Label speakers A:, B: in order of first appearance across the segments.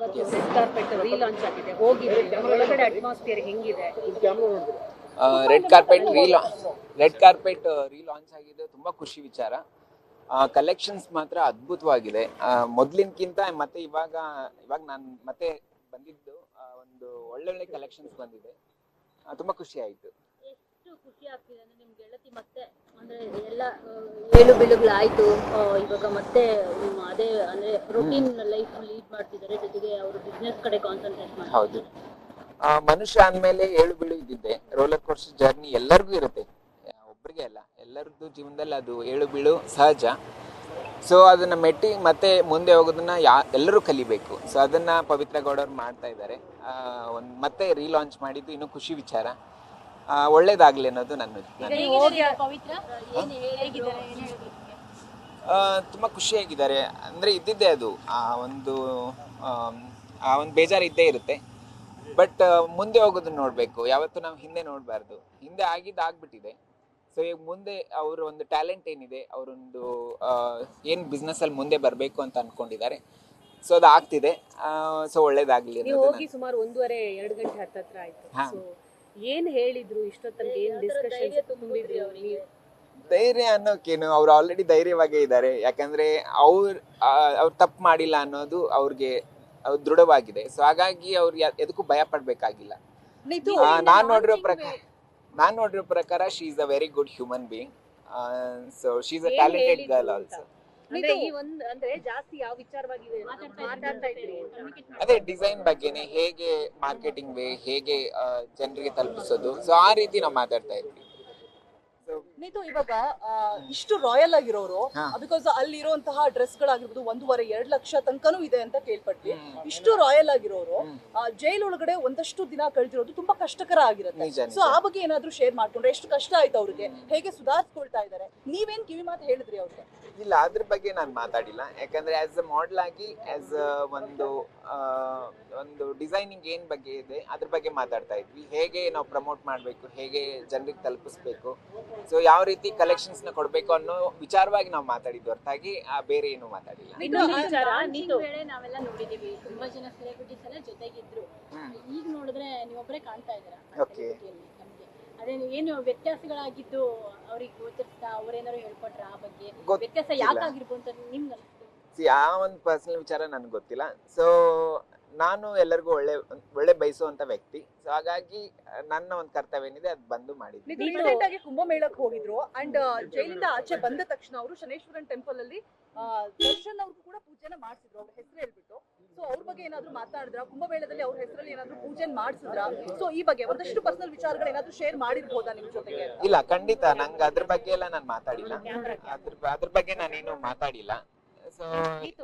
A: ಇವತ್ತು red carpet relaunch ಆಗಿದೆ. ಹೋಗಿದ್ರಿ ಒಳಗಡೆ ಅಟ್ಮಾಸ್ಫಿಯರ್ ಹೆಂಗಿದೆ.
B: ರೆಡ್ ಕಾರ್ಪೆಟ್ ರೀಲಾ ರೆಡ್ ಕಾರ್ಪೆಟ್ ರೀಲಾಂಚ್ ಆಗಿದೆ. ತುಂಬಾ ಖುಷಿ ವಿಚಾರ. ಕಲೆಕ್ಷನ್ಸ್ ಮಾತ್ರ ಅದ್ಭುತವಾಗಿದೆ. ಮೊದಲಿನಕ್ಕಿಂತ ಮತ್ತೆ ಇವಾಗ ಇವಾಗ ನಾನು ಮತ್ತೆ ಬಂದಿದ್ದು ಒಂದು ಒಳ್ಳೊಳ್ಳೆ ಕಲೆಕ್ಷನ್ಸ್ ಬಂದಿದೆ. ತುಂಬಾ ಖುಷಿ ಆಯ್ತು.
C: ಎಷ್ಟು ಖುಷಿ ಆಗ್ತಿದೆ ಅಂದ್ರೆ ನಿಮ್ ಗೆಳತಿ ಮತ್ತೆ ಅಂದ್ರೆ ಎಲ್ಲ ಏಳು ಬೀಳುಗಳಾಯ್ತು ಇವಾಗ ಮತ್ತೆ ಅದೇ ಅಂದ್ರೆ ರೂಟೀನ್ ಲೈಫ್ ಲೀಡ್ ಮಾಡ್ತಿದ್ದಾರೆ ಜೊತೆಗೆ ಅವರು ಬಿಸ್ನೆಸ್ ಕಡೆ ಕಾನ್ಸಂಟ್ರೇಟ್
B: ಹೌದು.
C: ಮಾಡ್ತಿದ್ದಾರೆ
B: ಆ, ಮನುಷ್ಯ ಅಂದಮೇಲೆ ಏಳು ಬೀಳು ಇದ್ದಿದ್ದೆ. ರೋಲರ್ ಕೋರ್ಸ್ ಜರ್ನಿ ಎಲ್ಲರಿಗೂ ಇರುತ್ತೆ. ಒಬ್ಬರಿಗೆ ಒಬ್ರಿಗೆ ಅಲ್ಲ ಎಲ್ಲರದ್ದು ಜೀವನದಲ್ಲಿ ಅದು ಏಳು ಬೀಳು ಸಹಜ. ಸೊ ಅದನ್ನ ಮೆಟ್ಟಿ ಮತ್ತೆ ಮುಂದೆ ಹೋಗೋದನ್ನ ಯಾ ಎಲ್ಲರೂ ಕಲಿಬೇಕು. ಸೊ ಅದನ್ನ ಪವಿತ್ರ ಗೌಡವ್ರು ಮಾಡ್ತಾ ಇದ್ದಾರೆ. ಒಂದು ಮತ್ತೆ ರೀಲಾಂಚ್ ಮಾಡಿದ್ದು ಇನ್ನೂ ಖುಷಿ ವಿಚಾರ. ಆ, ಒಳ್ಳೇದಾಗ್ಲಿ ಅನ್ನೋದು ನನ್ನ
C: ಪವಿತ್ರ? ಏನು
B: ತುಂಬ ಖುಷಿಯಾಗಿದ್ದಾರೆ. ಅಂದರೆ ಇದ್ದಿದ್ದೆ ಅದು. ಆ ಒಂದು ಆ ಒಂದು ಬೇಜಾರು ಇದ್ದೇ ಇರುತ್ತೆ. ಬಟ್ ಮುಂದೆ ಹೋಗೋದನ್ನ ನೋಡಬೇಕು. ಯಾವತ್ತೂ ನಾವು ಹಿಂದೆ ನೋಡಬಾರ್ದು. ಹಿಂದೆ ಆಗಿದ್ದು ಆಗ್ಬಿಟ್ಟಿದೆ. ಸೊ ಈಗ ಮುಂದೆ ಅವರ ಒಂದು ಟ್ಯಾಲೆಂಟ್ ಏನಿದೆ ಅವರೊಂದು ಏನು ಬಿಸ್ನೆಸ್ಸಲ್ಲಿ ಮುಂದೆ ಬರಬೇಕು ಅಂತ ಅಂದ್ಕೊಂಡಿದ್ದಾರೆ ಸೊ ಅದು ಆಗ್ತಿದೆ. ಸೊ ಒಳ್ಳೇದಾಗಲಿ ಅನ್ನೋದು
A: ಹೋಗಿ ಸುಮಾರು ಒಂದೂವರೆ ಎರಡು ಗಂಟೆ ಹತ್ತತ್ರ ಆಯ್ತು. ಏನ್ ಹೇಳಿದ್ರು ಇಷ್ಟೊತ್ತಲ್ಲಿ ಏನು
C: ಡಿಸ್ಕಶನ್ ತುಂಬಿದ್ರು ಧೈರ್ಯ
A: ಡಿಸ್ಕಷನ್
C: ತುಂಬಿದ್ರಿ? ಅವರಿಗೆ.
B: ಧೈರ್ಯ ಅನ್ನೋಕೇನು? ಅವ್ರು ಆಲ್ರೆಡಿ ಧೈರ್ಯವಾಗೇ ಇದ್ದಾರೆ ಯಾಕಂದ್ರೆ ಅವ್ರು ಅವ್ರು ತಪ್ಪು ಮಾಡಿಲ್ಲ ಅನ್ನೋದು ಅವ್ರಿಗೆ ದೃಢವಾಗಿದೆ. ಸೊ ಹಾಗಾಗಿ ಅವ್ರು ಎದಕ್ಕೂ ಭಯ ಪಡ್ಬೇಕಾಗಿಲ್ಲ. ನಾನ್ ನೋಡಿರೋ ಪ್ರಕಾರ ನಾನ್ ನೋಡಿರೋ ಪ್ರಕಾರ she is a very good human being so she is a talented girl? Also
A: ಅಂದ್ರೆ ಈ ಒಂದ್ ಅಂದ್ರೆ ಜಾಸ್ತಿ ಯಾವ ವಿಚಾರವಾಗಿ ಮಾತಾಡ್ತಾ ಇದ್ರಿ
B: ಅದೇ ಡಿಸೈನ್ ಬಗ್ಗೆನೆ ಹೇಗೆ ಮಾರ್ಕೆಟಿಂಗ್ ವೇ ಹೇಗೆ ಜನರಿಗೆ ತಲುಪಿಸೋದು. ಸೊ ಆ ರೀತಿ ನಾವು ಮಾತಾಡ್ತಾ ಇದ್ವಿ.
D: ನೀತು ಇವಾಗ ಇಷ್ಟು ರಾಯಲ್ ಆಗಿರೋರು. ಬಿಕಾಸ್ ಅಲ್ಲಿರುವಂತಹ ಡ್ರೆಸ್ ಗಳಾಗಿರ್ಬೋದು ಒಂದೂವರೆ ಎರಡ್ ಲಕ್ಷ ತನಕನೂ ಇದೆ ಅಂತ ಕೇಳ್ಪಟ್ವಿ. ಇಷ್ಟು ರಾಯಲ್ ಆಗಿರೋರು ಜೈಲ್ ಒಳಗಡೆ ಒಂದಷ್ಟು ದಿನ ಕಳೆದಿರೋದು ತುಂಬಾ ಕಷ್ಟಕರ ಆಗಿರುತ್ತೆ. ಸೊ ಆ ಬಗ್ಗೆ ಏನಾದ್ರೂ ಶೇರ್ ಮಾಡ್ಕೊಂಡ್ರೆ ಎಷ್ಟು ಕಷ್ಟ ಆಯ್ತು ಅವ್ರಿಗೆ? ಹೇಗೆ ಸುಧಾರಿಸ್ಕೊಳ್ತಾ ಇದ್ದಾರೆ ನೀವೇನ್ ಕಿವಿ ಮಾತು ಹೇಳಿದ್ರಿ ಅವ್ರಿಗೆ?
B: ಇಲ್ಲ ಅದ್ರ ಬಗ್ಗೆ ನಾನು ಮಾತಾಡಿಲ್ಲ. ಯಾಕಂದ್ರೆ ಆಸ್ ಅ ಮಾಡೆಲ್ ಆಗಿ ಆಸ್ ಒಂದು ಒಂದು ಡಿಸೈನಿಂಗ್ ಏನ್ ಬಗ್ಗೆ ಇದೆ ಅದ್ರ ಬಗ್ಗೆ ಮಾತಾಡ್ತಾ ಇದ್ವಿ. ಹೇಗೆ ನಾವು ಪ್ರಮೋಟ್ ಮಾಡಬೇಕು ಹೇಗೆ ಜನರಿಗೆ ತಲುಪಿಸ್ಬೇಕು. ಸೊ ಯಾವ ರೀತಿ ಕಲೆಕ್ಷನ್ಸ್ನ ಕೊಡ್ಬೇಕು ಅನ್ನೋ ವಿಚಾರವಾಗಿ ನಾವು ಮಾತಾಡಿದ್ವಿ. ಹೊರತಾಗಿ ಆ ಬೇರೆ ಏನು ಮಾತಾಡಿಲ್ಲ.
C: ನಾವೆಲ್ಲ ನೋಡಿದೀವಿ. ತುಂಬಾ ಜನ ಸೆಲೆಬ್ರಿಟೀಸ್ ಎಲ್ಲ ಜೊತೆಗಿದ್ರು. ಈಗ ನೋಡಿದ್ರೆ ನೀವೊಬ್ಬರೇ ಕಾಣ್ತಾ ಇದ್ದೀರಾ? ಓಕೆ ಅದೇ ಏನು ವ್ಯತ್ಯಾಸಗಳಾಗಿದ್ದು ಅವ್ರಿಗೆ ಗೋಚರಿಸ್ತಾ ಅವ್ರೇನಾದ್ರು ಹೇಳ್ಕೊಟ್ರ ಆ ಬಗ್ಗೆ? ವ್ಯತ್ಯಾಸ ಯಾಕಾಗಿರ್ಬೋದು ಅಂತ ನಿಮ್ಗೆ
B: ಆ ಒಂದು ಪರ್ಸನಲ್ ವಿಚಾರ ನನ್ಗೆ ಗೊತ್ತಿಲ್ಲ. ಸೊ ನಾನು ಎಲ್ಲರಿಗೂ ಒಳ್ಳೆ ಒಳ್ಳೆ ಬಯಸುವಂತ ವ್ಯಕ್ತಿ. ಸೊ ಹಾಗಾಗಿ ನನ್ನ ಒಂದು ಕರ್ತವ್ಯ ಏನಿದೆ ಅದು ಬಂದು ಮಾಡಿದ್ವಿ
D: ರೀಸೆಂಟ್ ಆಗಿ ಕುಂಭಮೇಳಕ್ಕೆ ಹೋಗಿದ್ರು ಅಂಡ್ ಜೈಲಿಂದ ಆಚೆ ಬಂದ ತಕ್ಷಣ ಅವರು ಶನೇಶ್ವರನ್ ಟೆಂಪಲ್ ಅಲ್ಲಿ ದರ್ಶನ್ ಅವ್ರಿಗೂ ಕೂಡ ಪೂಜೆನ ಮಾಡಿಸಿದ್ರು ಅವ್ರ ಹೆಸರು ಹೇಳ್ಬಿಟ್ಟು. ಸೊ ಅವ್ರ ಬಗ್ಗೆ ಏನಾದ್ರು ಮಾತಾಡಿದ್ರ? ಕುಂಭಮೇಳದಲ್ಲಿ ಅವ್ರ ಹೆಸರಲ್ಲಿ ಏನಾದ್ರು ಪೂಜೆ ಮಾಡಿಸಿದ್ರ? ಸೊ ಈ ಬಗ್ಗೆ ಒಂದಷ್ಟು ಪರ್ಸನಲ್ ವಿಚಾರಗಳು ಏನಾದ್ರು ಶೇರ್ ಮಾಡಿರ್ಬೋದಾ ನಿಮ್ ಜೊತೆಗೆ?
B: ಇಲ್ಲ ಖಂಡಿತ. ನಂಗೆ ಅದ್ರ ಬಗ್ಗೆ ಎಲ್ಲ ನಾನು ಮಾತಾಡಿಲ್ಲ. ಅದ್ರ ಅದ್ರ ಬಗ್ಗೆ ನಾನೇನು ಮಾತಾಡಿಲ್ಲ. ಸೊ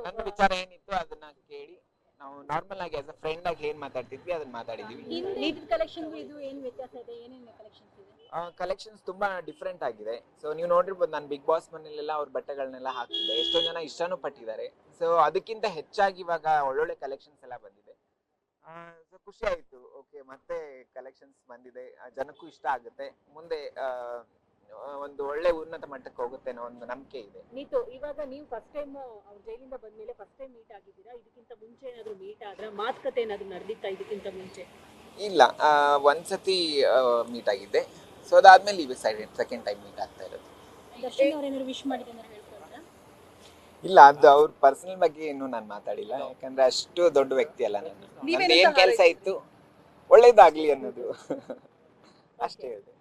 B: ನನ್ನ ವಿಚಾರ ಏನಿತ್ತು ಅದನ್ನ ಕೇಳಿ ನಾವು ನಾರ್ಮಲ್ ಆಗಿ ಆಸ್ ಅ ಫ್ರೆಂಡ್ ಆಗಿ ಏನ್ ಮಾತಾಡ್ತಿದ್ವಿ ಅದನ್ನ ಮಾತಾಡಿದ್ವಿ.
C: ಹಿಂದೆ ಕಲೆಕ್ಷನ್ ಇದು ಏನು ವ್ಯತ್ಯಾಸ ಇದೆ? ಏನೇನು ಕಲೆಕ್ಷನ್ಸ್ ಇದೆ?
B: ಕಲೆಕ್ಷನ್ಸ್ ತುಂಬಾ ಡಿಫ್ರೆಂಟ್ ಆಗಿದೆ. ಸೊ ನೀವು ನೋಡಿರ್ಬೋದು ನಾನು ಬಿಗ್ ಬಾಸ್ ಮನೆಯಲ್ಲೆಲ್ಲ ಅವ್ರ ಬಟ್ಟೆಗಳನ್ನೆಲ್ಲ ಹಾಕಿದ್ದೆ ಎಷ್ಟೋ ಜನ ಇಷ್ಟನೂ ಪಟ್ಟಿದ್ದಾರೆ. ಸೊ ಅದಕ್ಕಿಂತ ಹೆಚ್ಚಾಗಿ ಇವಾಗ ಒಳ್ಳೊಳ್ಳೆ ಕಲೆಕ್ಷನ್ಸ್ ಎಲ್ಲ ಬಂದಿದೆ. ಸೊ ಖುಷಿ ಆಯ್ತು. ಓಕೆ ಮತ್ತೆ ಕಲೆಕ್ಷನ್ಸ್ ಬಂದಿದೆ. ಜನಕ್ಕೂ ಇಷ್ಟ ಆಗುತ್ತೆ. ಮುಂದೆ ಒಂದು ಒಳ್ಳೆ ಉನ್ನತ ಮಟ್ಟಕ್ಕೆ ಹೋಗುತ್ತೆ ಅನ್ನೋ ಒಂದು ನಂಬಿಕೆ ಇದೆ.
A: ನೀತು ಇವಾಗ ನೀವು ಫಸ್ಟ್ ಟೈಮ್ ಅವ್ರ ಜೈಲಿಂದ ಬಂದ್ಮೇಲೆ ಫಸ್ಟ್ ಟೈಮ್ ಮೀಟ್ ಆಗಿದ್ದೀರಾ? ಇದಕ್ಕಿಂತ ಮುಂಚೆ ಏನಾದ್ರು ಮೀಟ್ ಆದ್ರೆ? ಮಾತುಕತೆ ಏನಾದ್ರು ನಡೆದಿತ್ತಾ ಇದಕ್ಕಿಂತ ಮುಂಚೆ?
B: ಇಲ್ಲ ಒಂದ್ಸತಿ ಮೀಟ್ ಆಗಿದ್ದೆ. ಸೊ ಅದಾದ್ಮೇಲೆ ಈ ಸೈಡ್ ಸೆಕೆಂಡ್ ಟೈಮ್ ಮೀಟ್ ಆಗ್ತಾ ಇರೋದು.
C: ದರ್ಶನ್ ಅವ್ರೇನಾದ್ರು ವಿಶ್ ಮಾಡಿದ್ರೆ ಹೇಳ್ಕೊಡ್ರಾ
B: ಇಲ್ಲ ಅದು ಅವ್ರ ಪರ್ಸನಲ್ ಬಗ್ಗೆ ಏನು ನಾನು ಮಾತಾಡಿಲ್ಲ. ಯಾಕಂದ್ರೆ ಅಷ್ಟು ದೊಡ್ಡ ವ್ಯಕ್ತಿ ಅಲ್ಲ ನಾನು. ಏನ್ ಕೆಲಸ ಇತ್ತು ಒಳ್ಳೇದಾಗ್ಲಿ ಅನ್ನೋದು. ಅಷ್ಟೇ ಹೇಳಿದೆ.